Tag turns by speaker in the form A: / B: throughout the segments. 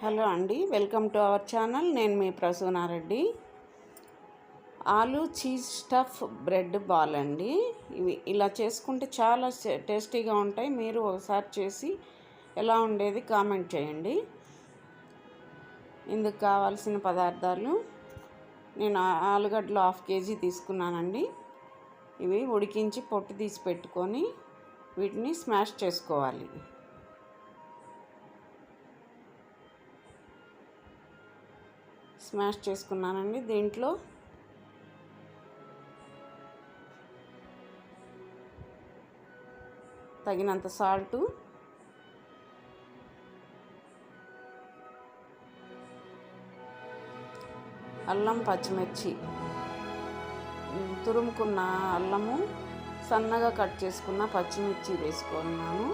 A: Hello అండి welcome to our channel. నేను మీ ప్రసూనారెడ్డి. ఆలు చీజ్ స్టఫ్ బ్రెడ్ బాల్ అండి. ఇవి ఇలా చేసుకుంటే చాలా టేస్టీగా ఉంటాయి. మీరు ఒకసారి చేసి ఎలా ఉండేది కామెంట్ చేయండి. ఇందుకు కావాల్సిన పదార్థాలు నేను ఆలుగడ్డలు హాఫ్ కేజీ తీసుకున్నానండి. ఇవి ఉడికించి పొట్టు తీసి పెట్టుకొని వీటిని స్మాష్ చేసుకోవాలి. స్మాష్ చేసుకున్నానండి దీంట్లో. తగినంత సాల్టు. అల్లం పచ్చిమిర్చి. తురుముకున్న అల్లము సన్నగా కట్ చేసుకున్న పచ్చిమిర్చి వేసుకున్నాను.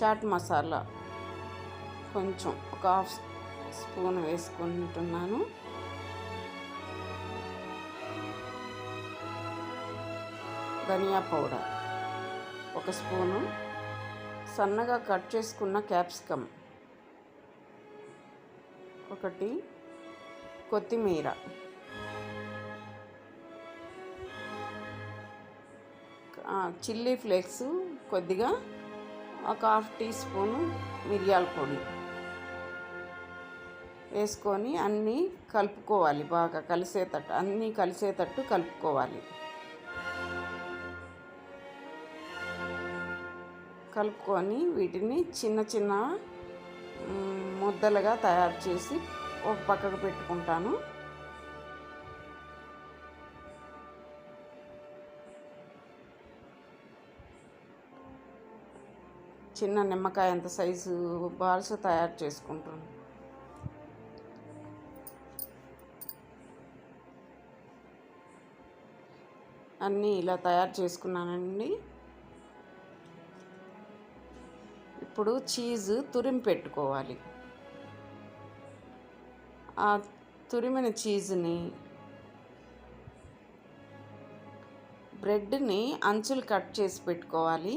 A: చాట్ మసాలా కొంచెం ఒక హాఫ్ స్పూన్ వేసుకుంటున్నాను. ధనియా పౌడర్ ఒక స్పూను. సన్నగా కట్ చేసుకున్న క్యాప్సికమ్ ఒకటి. కొత్తిమీర చిల్లీ ఫ్లేక్స్ కొద్దిగా ఒక హాఫ్ టీ స్పూను మిరియాల పొడి. వేసుకొని అన్నీ కలుపుకోవాలి బాగా కలిసేటట్టు అన్నీ కలిసేటట్టు కలుపుకోవాలి. కలుపుకొని వీటిని చిన్న చిన్న ముద్దలుగా తయారు చేసి ఒక పక్కకు పెట్టుకుంటాను. చిన్న నిమ్మకాయ అంత సైజు బాల్స్ తయారు చేసుకుంటాను అన్నీ ఇలా తయారు చేసుకున్నానండి. ఇప్పుడు చీజ్ తురిమి పెట్టుకోవాలి. ఆ తురిమిన చీజ్ని బ్రెడ్ని అంచులు కట్ చేసి పెట్టుకోవాలి.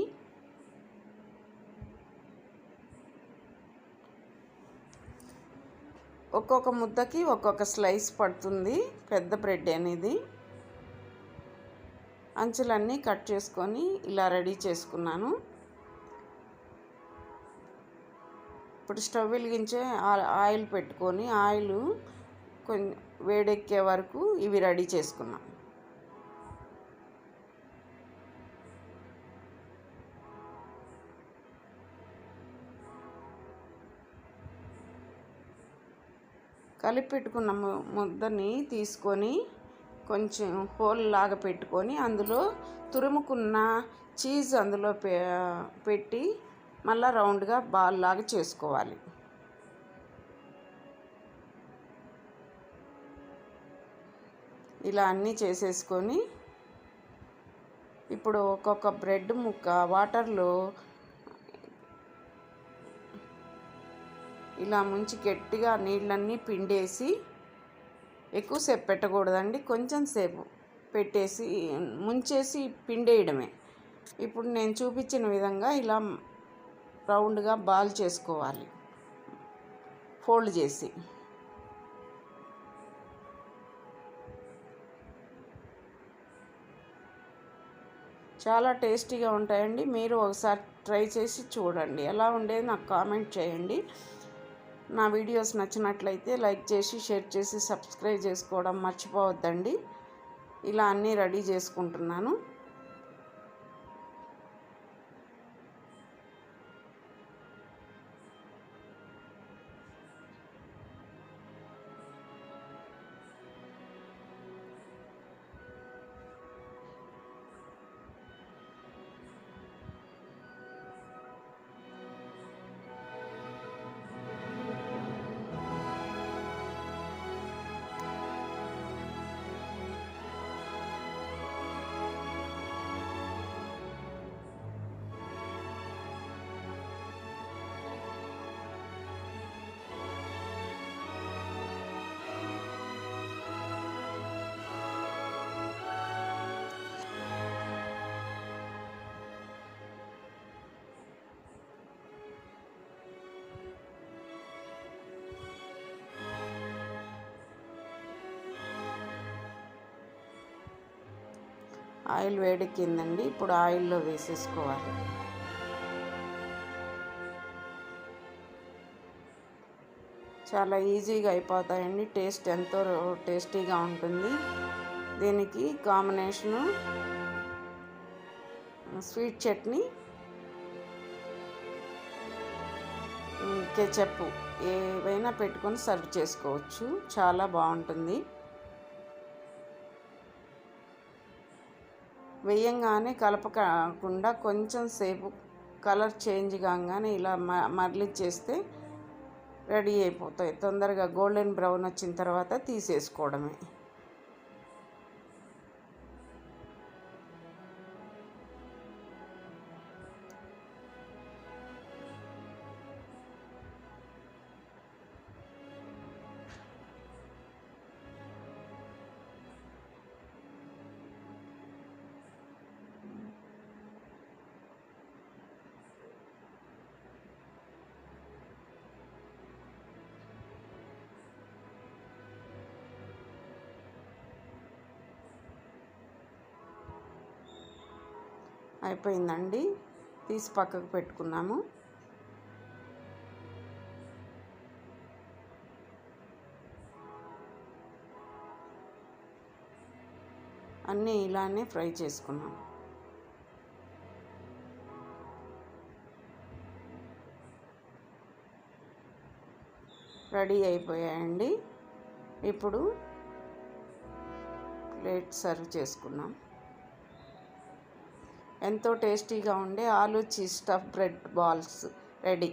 A: ఒక్కొక్క ముద్దకి ఒక్కొక్క స్లైస్ పడుతుంది పెద్ద బ్రెడ్ అనేది. అంచులన్నీ కట్ చేసుకొని ఇలా రెడీ చేసుకున్నాను. ఇప్పుడు స్టవ్ వెలిగించే ఆ- ఆయిల్ పెట్టుకొని ఆయిల్ కొంచెం వేడెక్కే వరకు ఇవి రెడీ చేసుకున్నాం. కలిపి పెట్టుకున్న ముద్దని తీసుకొని కొంచెం హోల్ లాగా పెట్టుకొని అందులో తురుముకున్న చీజ్ అందులో పె పెట్టి మళ్ళీ రౌండ్గా బాల్ లాగా చేసుకోవాలి. ఇలా అన్నీ చేసేసుకొని ఇప్పుడు ఒక్కొక్క బ్రెడ్ ముక్క వాటర్లో ఇలా ముంచి గట్టిగా నీళ్ళన్నీ పిండేసి ఎక్కువసేపు పెట్టకూడదండి. కొంచెం సేపు పెట్టేసి ముంచేసి పిండేయడమే. ఇప్పుడు నేను చూపించిన విధంగా ఇలా రౌండ్గా బాల్ చేసుకోవాలి. ఫోల్డ్ చేసి. చాలా టేస్టీగా ఉంటాయండి. మీరు ఒకసారి ట్రై చేసి చూడండి. ఎలా ఉండేది నాకు కామెంట్ చేయండి. నా వీడియోస్ నచ్చినట్లయితే లైక్ చేసి షేర్ చేసి సబ్స్క్రైబ్ చేసుకోవడం మర్చిపోవద్దండి. ఇలా అన్నీ రెడీ చేసుకుంటున్నాను. ఆయిల్ వేడెక్కిందండి. ఇప్పుడు ఆయిల్లో వేసేసుకోవాలి. చాలా ఈజీగా అయిపోతాయండి. టేస్ట్ ఎంతో టేస్టీగా ఉంటుంది. దీనికి కాంబినేషను స్వీట్ చట్నీ కెచప్ ఏవైనా పెట్టుకొని సర్వ్ చేసుకోవచ్చు. చాలా బాగుంటుంది. వేయంగానే కలపకుండా కొంచెం సేపు కలర్ చేంజ్ కాగానే ఇలా మరలిచ్చేస్తే రెడీ అయిపోతాయి. తొందరగా గోల్డెన్ బ్రౌన్ వచ్చిన తర్వాత తీసేసుకోవడమే. అయిపోయిందండి. తీసి పక్కకు పెట్టుకున్నాము అన్నీ ఇలానే ఫ్రై చేసుకున్నాం రెడీ అయిపోయాయండి. ఇప్పుడు ప్లేట్ సర్వ్ చేసుకున్నాం ఎంతో టేస్టీగా ఉండే aloo cheese stuff bread balls ready.